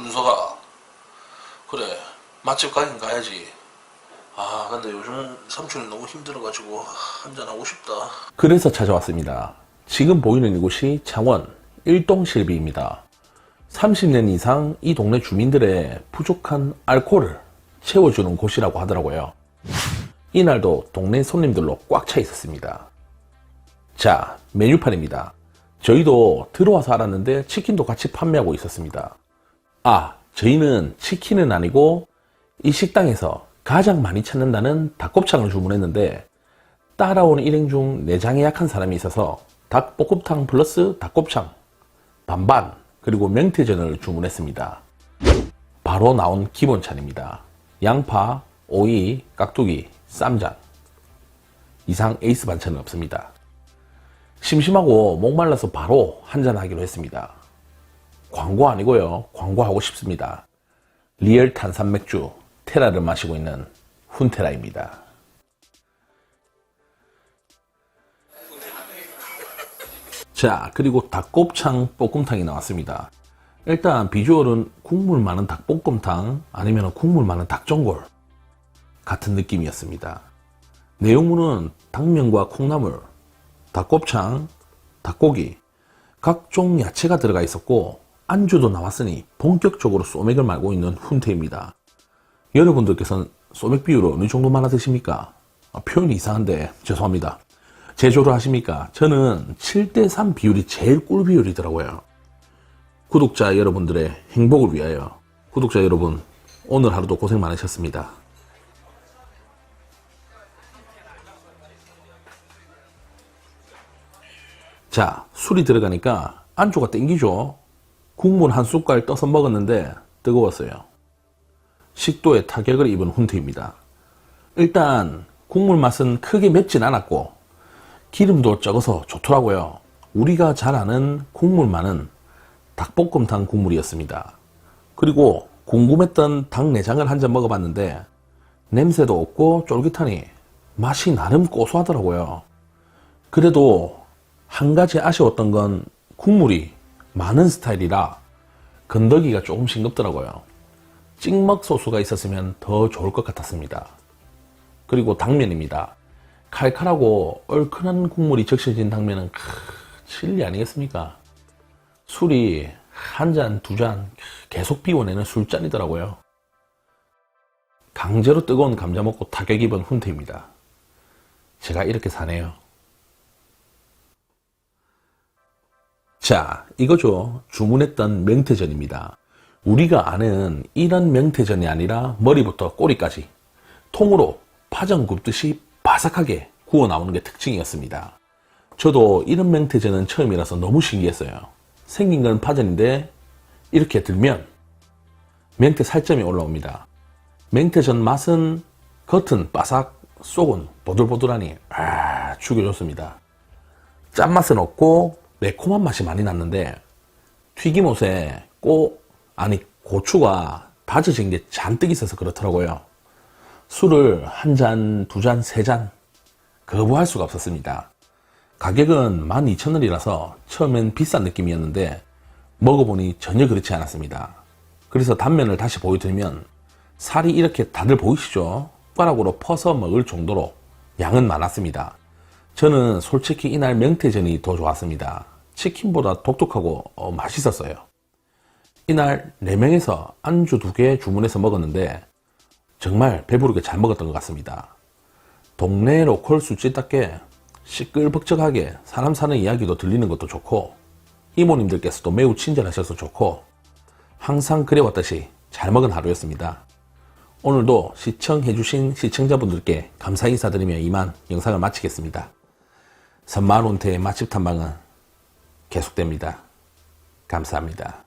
준서가 그래 맛집 가긴 가야지 아 근데 요즘 삼촌이 너무 힘들어가지고 한잔하고 싶다 그래서 찾아왔습니다. 지금 보이는 이곳이 창원 일동실비입니다. 30년 이상 이 동네 주민들의 부족한 알코올을 채워주는 곳이라고 하더라고요. 이날도 동네 손님들로 꽉 차 있었습니다. 자, 메뉴판입니다. 저희도 들어와서 알았는데 치킨도 같이 판매하고 있었습니다. 아, 저희는 치킨은 아니고 이 식당에서 가장 많이 찾는다는 닭곱창을 주문했는데 따라온 일행 중 내장에 약한 사람이 있어서 닭볶음탕 플러스 닭곱창 반반 그리고 명태전을 주문했습니다. 바로 나온 기본찬입니다. 양파, 오이, 깍두기, 쌈장 이상 에이스 반찬은 없습니다. 심심하고 목말라서 바로 한잔하기로 했습니다. 광고 아니고요. 광고하고 싶습니다. 리얼 탄산 맥주 테라를 마시고 있는 훈테라입니다. 자, 그리고 닭곱창 볶음탕이 나왔습니다. 일단 비주얼은 국물 많은 닭볶음탕 아니면 국물 많은 닭전골 같은 느낌이었습니다. 내용물은 당면과 콩나물, 닭곱창, 닭고기, 각종 야채가 들어가 있었고 안주도 나왔으니 본격적으로 소맥을 말고 있는 훈태입니다. 여러분들께서는 소맥 비율을 어느 정도 말아 드십니까? 아, 표현이 이상한데 죄송합니다. 제조를 하십니까? 저는 7대3 비율이 제일 꿀 비율이더라고요. 구독자 여러분들의 행복을 위하여 구독자 여러분 오늘 하루도 고생 많으셨습니다. 자, 술이 들어가니까 안주가 땡기죠? 국물 한 숟갈 떠서 먹었는데 뜨거웠어요. 식도에 타격을 입은 훈트입니다. 일단 국물 맛은 크게 맵진 않았고 기름도 적어서 좋더라고요. 우리가 잘 아는 국물 많은 닭볶음탕 국물이었습니다. 그리고 궁금했던 닭 내장을 한 잔 먹어봤는데 냄새도 없고 쫄깃하니 맛이 나름 고소하더라고요. 그래도 한 가지 아쉬웠던 건 국물이 많은 스타일이라 건더기가 조금 싱겁더라고요. 찍먹 소스가 있었으면 더 좋을 것 같았습니다. 그리고 당면입니다. 칼칼하고 얼큰한 국물이 적셔진 당면은 크, 진리 아니겠습니까? 술이 한 잔, 두 잔 계속 비워내는 술잔이더라고요. 강제로 뜨거운 감자 먹고 타격 입은 훈태입니다. 제가 이렇게 사네요. 자, 이거죠. 주문했던 명태전입니다. 우리가 아는 이런 명태전이 아니라 머리부터 꼬리까지 통으로 파전 굽듯이 바삭하게 구워 나오는 게 특징이었습니다. 저도 이런 명태전은 처음이라서 너무 신기했어요. 생긴 건 파전인데 이렇게 들면 맹태 살점이 올라옵니다. 맹태전 맛은 겉은 바삭, 속은 보들보들하니 아 죽여줬습니다. 짠맛은 없고 매콤한 맛이 많이 났는데 튀김옷에 꼬 아니 고추가 다져진 게 잔뜩 있어서 그렇더라고요. 술을 한 잔, 두 잔, 세 잔 거부할 수가 없었습니다. 가격은 12,000원이라서 처음엔 비싼 느낌이었는데 먹어보니 전혀 그렇지 않았습니다. 그래서 단면을 다시 보여드리면 살이 이렇게 다들 보이시죠? 숟가락으로 퍼서 먹을 정도로 양은 많았습니다. 저는 솔직히 이날 명태전이 더 좋았습니다. 치킨보다 독특하고 어, 맛있었어요. 이날 4명에서 안주 2개 주문해서 먹었는데 정말 배부르게 잘 먹었던 것 같습니다. 동네 로컬 술집답게 시끌벅적하게 사람 사는 이야기도 들리는 것도 좋고 이모님들께서도 매우 친절하셔서 좋고 항상 그래왔듯이 잘 먹은 하루였습니다. 오늘도 시청해주신 시청자분들께 감사 인사드리며 이만 영상을 마치겠습니다. 선마룬테의 맛집 탐방은 계속됩니다. 감사합니다.